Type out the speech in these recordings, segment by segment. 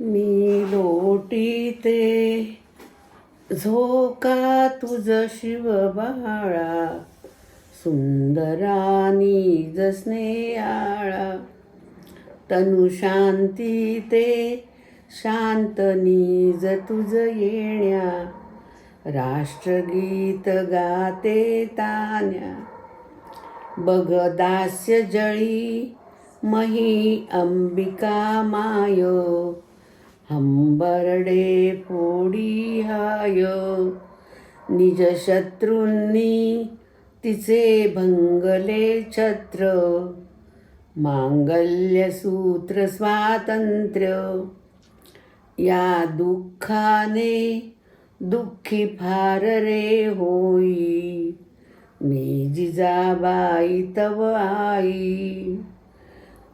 मी लोटीते झोका तुझ शिव बाळा सुंदरानी जसने आळा तनु शांती ते शांत नीज तुझ येण्या. राष्ट्रगीत गाते तान्या. बघ दास्य जळी मही अंबिका माय. हंबरडे फोडी हाय. निज शत्रूंनी तिचे भंगले छत्र. मांगल्य सूत्र स्वातंत्र्य. या दुःखाने दुःखी फार रे होई. मी जिजाबाई तव आई.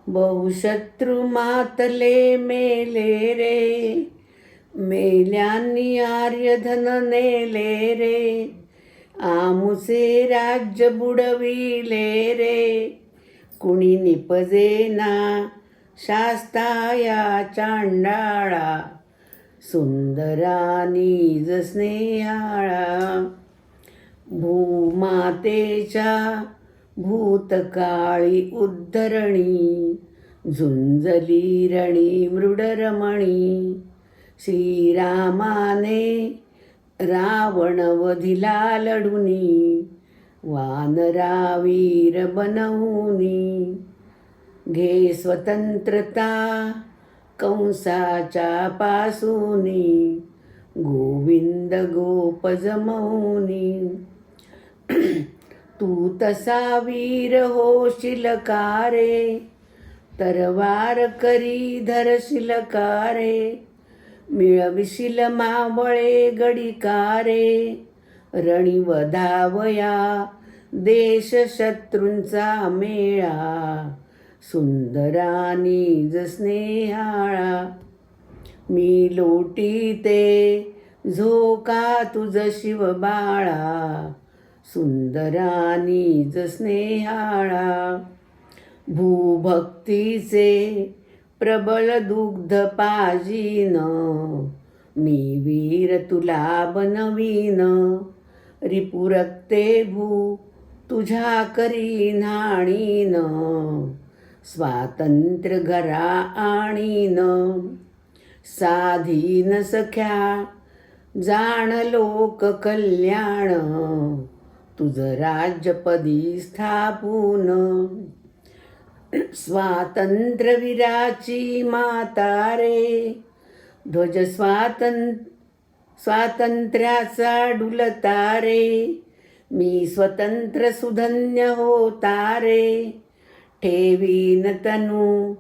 बहुशत्रु मातले मेले रे. मेल्यांनी आर्यधन नेले रे. आमुसे राज्य बुडविले रे. कुणी निपजेना शास्ताया चांडाळा. सुंदरानी स्नेहाळा भूमातेच्या भूतकाळी उद्धरणी झुंजली रणी मृडरमणी. श्रीरामाने रावण वधिला लढुनी वानरावीर बनवूनी. घे स्वतंत्रता कंसाच्या पासूनी गोविंद गोप जमवूनी. तू तसा वीर होशील का रे तरवार करी धरशील का रे मिळविशील मावळे गडी का रे रणी वधावया देश शत्रूंचा मेळा सुंदरानी स्नेहाळा मी लोटी ते झोका तुझ शिव बाळा सुंदरानी स्नेहाळा भूभक्तीचे प्रबल दुग्ध पाजीन मी वीर तुला बनवीन रिपुरक्ते भू तुझ्या करी नाणीन स्वातंत्र्य घरा आणीन. साधीन सख्या जाण लोक कल्याण तुझं राज्यपदी स्थापून. स्वातंत्र्यवीराची माता रे. ध्वज स्वातंत्र स्वातंत्र्याचा डुलता रे. मी स्वतंत्र सुधन्य होता रे. ठेवीन तनू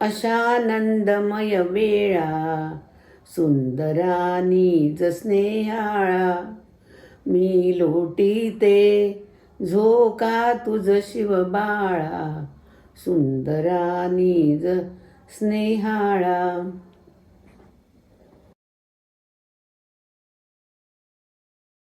अशानंदमय वेळा. सुंदरानी स्नेहाळा मी लोटी ते झोका तुझ शिव बाळा निज स्नेहाळा